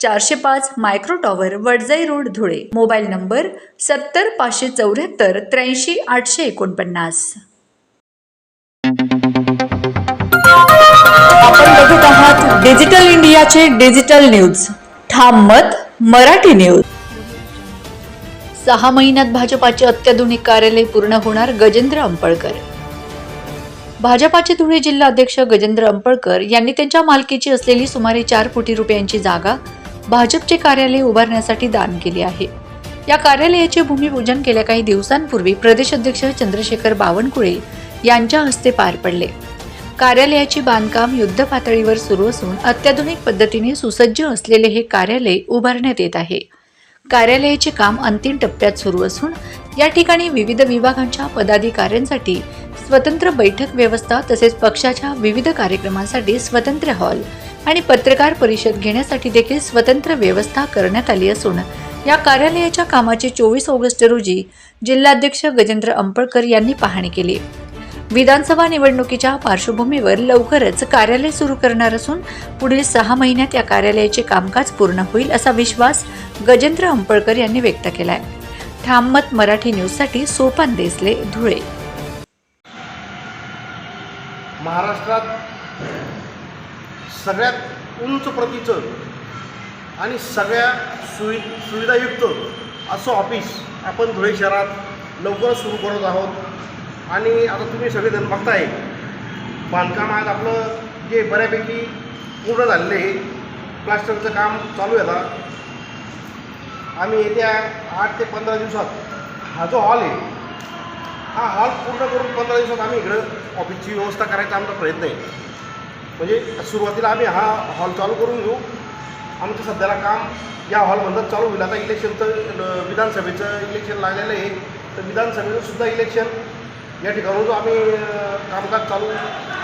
चारशे पाच micro tower Vadjai road Dhule. Mobile number सत्तर पाचशे चौऱ्याहत्तर त्र्याऐंशी आठशे एकोणपन्नास. आपण बघत आहात डिजिटल इंडियाचे डिजिटल न्यूज. ठाम मत मराठी न्यूज. सहा महिन्यात भाजपाचे अत्याधुनिक कार्यालय पूर्ण होणार गजेंद्र अंपळकर. भाजपाचे धुळे जिल्हा अध्यक्ष गजेंद्र अंपळकर यांनी त्यांच्या मालकीची असलेली सुमारे चार कोटी रुपयांची जागा भाजपचे कार्यालय उभारण्यासाठी दान केले आहे. या कार्यालयाचे भूमिपूजन गेल्या काही दिवसांपूर्वी प्रदेश अध्यक्ष चंद्रशेखर बावनकुळे यांच्या हस्ते पार पडले. कार्यालयाचे बांधकाम युद्ध पातळीवर सुरू असून अत्याधुनिक पद्धतीने सुसज्ज असलेले हे कार्यालय उभारण्यात येत आहे. कार्यालयाचे काम अंतिम टप्प्यात सुरू असून या ठिकाणी विविध विभागांच्या पदाधिकाऱ्यांसाठी स्वतंत्र बैठक व्यवस्था तसेच पक्षाच्या विविध कार्यक्रमांसाठी स्वतंत्र हॉल आणि पत्रकार परिषद घेण्यासाठी देखील स्वतंत्र व्यवस्था करण्यात आली असून या कार्यालयाच्या कामाची चोवीस ऑगस्ट रोजी जिल्हाध्यक्ष गजेंद्र अंपळकर यांनी पाहणी केली. विधानसभा निवडणुकीच्या पार्श्वभूमीवर लवकरच कार्यालय सुरू करणार असून पुढील सहा महिन्यात या कार्यालयाचे कामकाज पूर्ण होईल असा विश्वास गजेंद्र अंपळकर यांनी व्यक्त केलाय. ठाममत मराठी न्यूजसाठी सोपान देसले धुळे. महाराष्ट्रात सगळ्यात उंच प्रतीचं आणि सगळ्या सुवि सुविधायुक्त असं ऑफिस आपण धुळे शहरात लवकरच सुरू करत आहोत. आणि आता तुम्ही सगळेजण बघताय बांधकाम आज आपलं जे बऱ्यापैकी पूर्ण झालेलं आहे प्लास्टरचं काम चालू आहे आता. आम्ही येत्या आठ ते पंधरा दिवसात हा जो हॉल आहे हा हॉल पूर्ण करून पंधरा दिवसात आम्ही इकडं ऑफिसची व्यवस्था करायचा आमचा प्रयत्न आहे. म्हणजे सुरुवातीला आम्ही हा हॉल चालू करून घेऊ. आमचं सध्याला काम या हॉलमधून चालू होईल. आता इलेक्शनचं विधानसभेचं इलेक्शन लागलेलं आहे. तर विधानसभेचं सुद्धा इलेक्शन या ठिकाणून जो आम्ही कामकाज चालू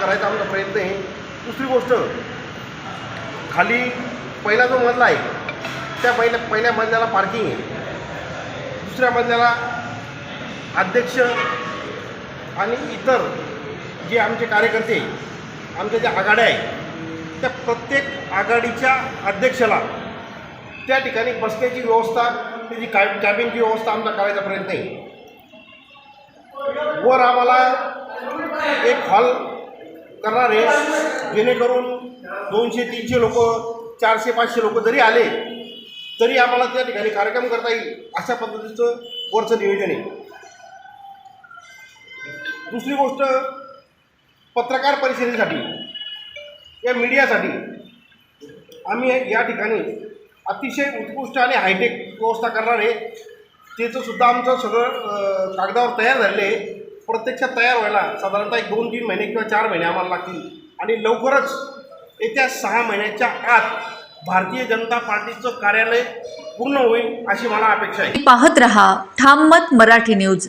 करायचा आमचा प्रयत्न आहे. दुसरी गोष्ट खाली पहिला जो मजला आहे त्या पहिल्या पहिल्या मजल्याला पार्किंग आहे. दुसऱ्या मजल्याला अध्यक्ष आणि इतर जे आमचे कार्यकर्ते आमच्या ज्या आघाड्या आहेत त्या प्रत्येक आघाडीच्या अध्यक्षाला त्या ठिकाणी बसण्याची व्यवस्था त्याची काय कॅबिनची व्यवस्था आमचा करायचा प्रयत्न आहे. वर आम्हाला एक हॉल करणार आहे जेणेकरून दोनशे तीनशे लोक चारशे पाचशे लोक जरी आले तरी आम्हाला त्या ठिकाणी कार्यक्रम करता येईल अशा पद्धतीचं वरचं नियोजन आहे. दुसरी गोष्ट पत्रकार परिषदेसाठी या मीडियासाठी आम्ही या ठिकाणी अतिशय उत्कृष्ट आणि हायटेक व्यवस्था करणार आहे. त्याचं सुद्धा आमचं सगळं कागदावर तयार झालेलं आहे. प्रत्यक्षात तयार व्हायला साधारणतः एक दोन तीन महिने किंवा चार महिने आम्हाला लागतील. आणि लवकरच येत्या सहा महिन्याच्या आत भारतीय जनता पार्टीचं कार्यालय पूर्ण होईल अशी मला अपेक्षा आहे. पाहत रहा ठाम मत मराठी न्यूज.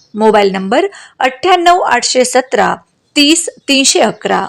मोबाईल नंबर अठ्ठ्याण्णव आठशे सतरा तीस तीनशे अकरा.